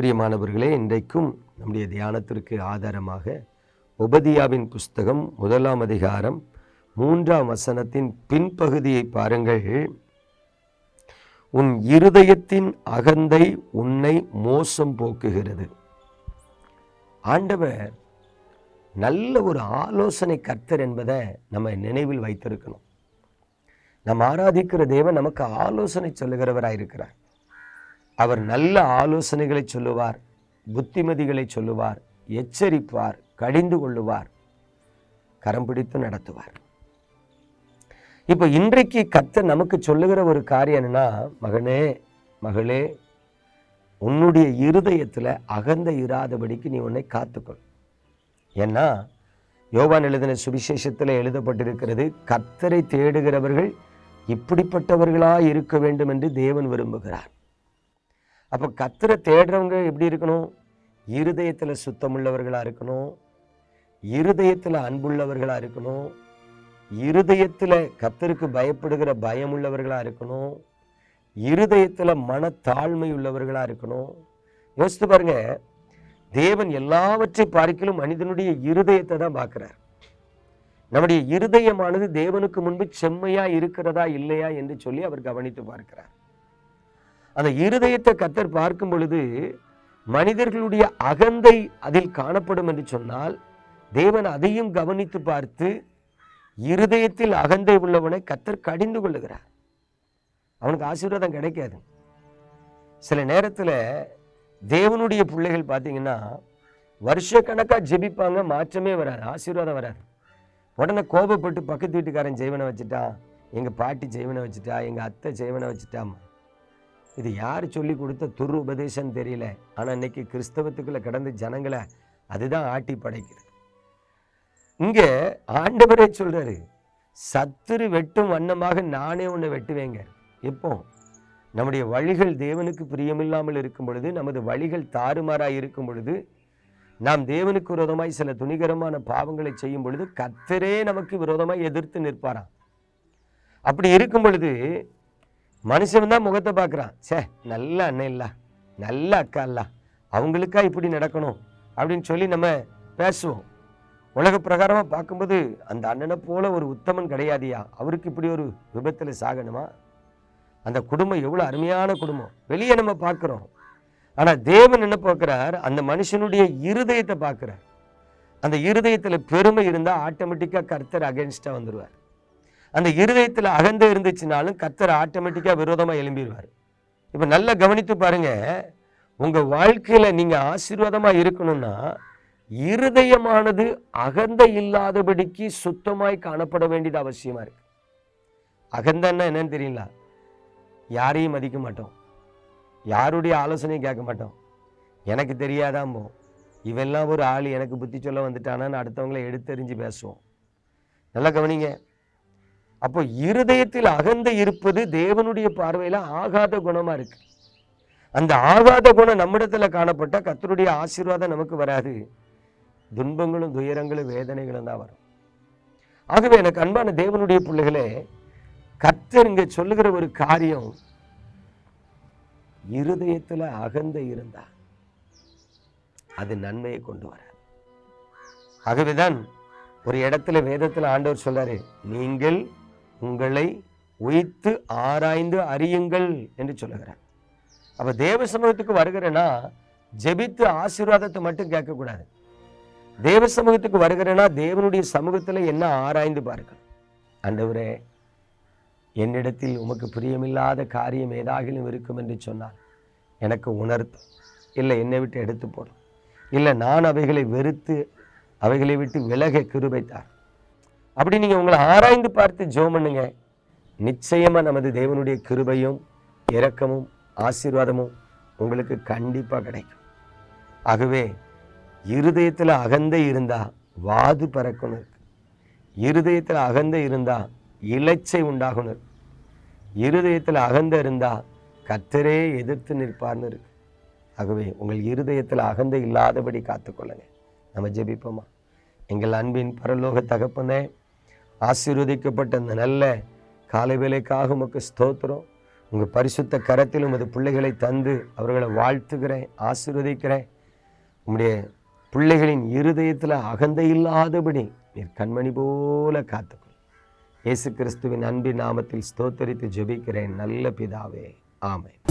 பிரியமானவர்களே இன்றைக்கும் நம்முடைய தியானத்திற்கு ஆதாரமாக உபதியாவின் புஸ்தகம் முதலாம் அதிகாரம் மூன்றாம் வசனத்தின் பின்பகுதியை பாருங்கள். உன் இருதயத்தின் அகந்தை உன்னை மோசம் போக்குகிறது. ஆண்டவர் நல்ல ஒரு ஆலோசனை கர்த்தர் என்பதை நம்ம நினைவில் வைத்திருக்கணும். நம்ம ஆராதிக்கிற தேவன் நமக்கு ஆலோசனை சொல்லுகிறவராக இருக்கிறார் அவர் நல்ல ஆலோசனைகளை சொல்லுவார் புத்திமதிகளை சொல்லுவார் எச்சரிப்பார் கடிந்து கொள்ளுவார் கரம் பிடித்து நடத்துவார். இப்போ இன்றைக்கு கத்த நமக்கு சொல்லுகிற ஒரு காரியம் என்னன்னா மகனே மகளே உன்னுடைய இருதயத்தில் அகந்த இராதபடிக்கு நீ உன்னை காத்துக்கொள். ஏன்னா யோவான் எழுதின சுவிசேஷத்தில் எழுதப்பட்டிருக்கிறது கத்தரை தேடுகிறவர்கள் இப்படிப்பட்டவர்களாக இருக்க வேண்டும் என்று தேவன் விரும்புகிறார். அப்போ கத்தரை தேடுறவங்க எப்படி இருக்கணும்? இருதயத்தில் சுத்தமுள்ளவர்களாக இருக்கணும். இருதயத்தில் அன்புள்ளவர்களாக இருக்கணும். இருதயத்தில் கத்தருக்கு பயப்படுகிற பயம் உள்ளவர்களாக இருக்கணும். இருதயத்தில் மனத்தாழ்மை உள்ளவர்களாக இருக்கணும். யோசித்து பாருங்க. தேவன் எல்லாவற்றை பார்க்கிலும் மனிதனுடைய இருதயத்தை தான் பார்க்குறார். நம்முடைய இருதயமானது தேவனுக்கு முன்பு செம்மையாக இருக்கிறதா இல்லையா என்று சொல்லி அவர் கவனித்து பார்க்கிறார். அந்த இருதயத்தை கத்தர் பார்க்கும் பொழுது மனிதர்களுடைய அகந்தை அதில் காணப்படும் என்று சொன்னால் தேவன் அதையும் கவனித்து பார்த்து இருதயத்தில் அகந்தை உள்ளவனை கத்தர் கடிந்து கொள்ளுகிறார். அவனுக்கு ஆசீர்வாதம் கிடைக்காது. சில நேரத்தில் தேவனுடைய பிள்ளைகள் பார்த்தீங்கன்னா வருஷக்கணக்காக ஜெபிப்பாங்க மாற்றமே வராது ஆசீர்வாதம் வராது. உடனே கோபப்பட்டு பக்கத்து வீட்டுக்காரன் ஜெய்வனை வச்சுட்டான் எங்கள் பாட்டி ஜெய்வனை வச்சுட்டா எங்கள் அத்தை ஜெய்வனை வச்சுட்டாமா இது யார் சொல்லி கொடுத்த துரு உபதேசம் தெரியல. ஆனால் இன்னைக்கு கிறிஸ்தவத்துக்குள்ள கடந்து ஜனங்களை அதுதான் ஆட்டி படைக்கிறது இங்கே ஆண்டவரே சொல்றாரு சத்துரு வெட்டும் வண்ணமாக நானே உன்னை வெட்டுவேங்க. எப்போ? நம்முடைய வழிகள் தேவனுக்கு பிரியமில்லாமல் இருக்கும் பொழுது நமது வழிகள் தாறுமாறாக இருக்கும் பொழுது நாம் தேவனுக்கு விரோதமாய் சில துணிகரமான பாவங்களை செய்யும் பொழுது கத்தரே நமக்கு விரோதமாய் எதிர்த்து நிற்பாராம். அப்படி இருக்கும் பொழுது மனுஷன் தான் முகத்தை பார்க்குறான். சே நல்ல அண்ணன் இல்லா நல்ல அக்கா இல்ல அவங்களுக்கா இப்படி நடக்கணும் அப்படின்னு சொல்லி நம்ம பேசுவோம். உலக பிரகாரமாக பார்க்கும்போது அந்த அண்ணனை போல ஒரு உத்தமன் கிடையாதியா? அவருக்கு இப்படி ஒரு விபத்தில் சாகணுமா? அந்த குடும்பம் எவ்வளோ அருமையான குடும்பம். வெளியே நம்ம பார்க்குறோம். ஆனால் தேவன் என்ன பார்க்குறார்? அந்த மனுஷனுடைய இருதயத்தை பார்க்குறார். அந்த இருதயத்தில் பெருமை இருந்தால் ஆட்டோமேட்டிக்காக கர்த்தர் அகேன்ஸ்டாக வந்துடுவார் அந்த இருதயத்தில் அகந்த இருந்துச்சுனாலும் கத்தரை ஆட்டோமேட்டிக்காக விரோதமாக எழும்பிடுவார் இப்போ நல்லா கவனித்து பாருங்க. உங்கள் வாழ்க்கையில் நீங்கள் ஆசீர்வாதமாக இருக்கணும்னா இருதயமானது அகந்த இல்லாதபடிக்கு சுத்தமாய் காணப்பட வேண்டியது அவசியமாக இருக்கு. அகந்தன்னா என்னன்னு தெரியல. யாரையும் மதிக்க மாட்டோம். யாருடைய ஆலோசனையும் கேட்க மாட்டோம். எனக்கு தெரியாதான் போ இவெல்லாம் ஒரு ஆள் எனக்கு புத்தி சொல்ல வந்துட்டானான்னு அடுத்தவங்களை எடுத்தெறிஞ்சு பேசுவோம். நல்லா கவனிங்க. அப்போ இருதயத்தில் அகந்த இருப்பது தேவனுடைய பார்வையில் ஆகாத குணமா இருக்கு. அந்த ஆகாத குணம் நம்மிடத்தில் காணப்பட்ட கத்தருடைய ஆசீர்வாதம் நமக்கு வராது. துன்பங்களும் துயரங்களும் வேதனைகளும் தான் வரும். ஆகவே எனக்கு அன்பான தேவனுடைய பிள்ளைகளே கத்தர் இங்கே சொல்லுகிற ஒரு காரியம் இருதயத்தில் அகந்த இருந்தா அது நன்மையை கொண்டு வராது. ஆகவேதான் ஒரு இடத்துல வேதத்தில் ஆண்டவர் சொல்றாரு நீங்கள் உங்களை உயித்து ஆராய்ந்து அறியுங்கள் என்று சொல்லுகிறார். அப்போ தேவ சமூகத்துக்கு வருகிறேன்னா ஜெபித்து ஆசீர்வாதத்தை மட்டும் கேட்கக்கூடாது. தேவ சமூகத்துக்கு வருகிறேன்னா தேவனுடைய சமூகத்தில் என்ன ஆராய்ந்து பார்க்கணும்? அண்டவரே என்னிடத்தில் உமக்கு பிரியமில்லாத காரியம் ஏதாகிலும் இருக்கும் என்று சொன்னால் எனக்கு உணர்த்தும். இல்லை என்னை விட்டு எடுத்து போடும். இல்லை நான் அவைகளை வெறுத்து அவைகளை விட்டு விலக கிருபைத்தார் அப்படி நீங்கள் உங்களை ஆராய்ந்து பார்த்து ஜோம் பண்ணுங்க. நிச்சயமாக நமது தேவனுடைய கிருபையும் இரக்கமும் ஆசீர்வாதமும் உங்களுக்கு கண்டிப்பாக கிடைக்கும். ஆகவே இருதயத்தில் அகந்தை இருந்தால் வாது பறக்கணும் இருக்கு. இருதயத்தில் அகந்தை இருந்தால் இலைச்சை உண்டாகணும் இருக்கு. இருதயத்தில் அகந்த இருந்தால் கத்தரே எதிர்த்து நிற்பார்னு இருக்கு. ஆகவே உங்கள் இருதயத்தில் அகந்தை இல்லாதபடி காத்துக்கொள்ளுங்க. நம்ம ஜெபிப்போமா? எங்கள் அன்பின் பரலோக தகப்பனே ஆசீர்வதிக்கப்பட்ட இந்த நல்ல காலை வேலைக்காக உமக்கு ஸ்தோத்திரம். உங்கள் பரிசுத்த கரத்தில் உமது பிள்ளைகளை தந்து அவர்களை வாழ்த்துகிறேன் ஆசீர்வதிக்கிறேன். உம்முடைய பிள்ளைகளின் இருதயத்தில் அகந்தை இல்லாதபடி நீர் கண்மணி போல காத்துக்கொள். இயேசு கிறிஸ்துவின் அன்பின் நாமத்தில் ஸ்தோத்தரித்து ஜெபிக்கிறேன். நல்ல பிதாவே ஆமை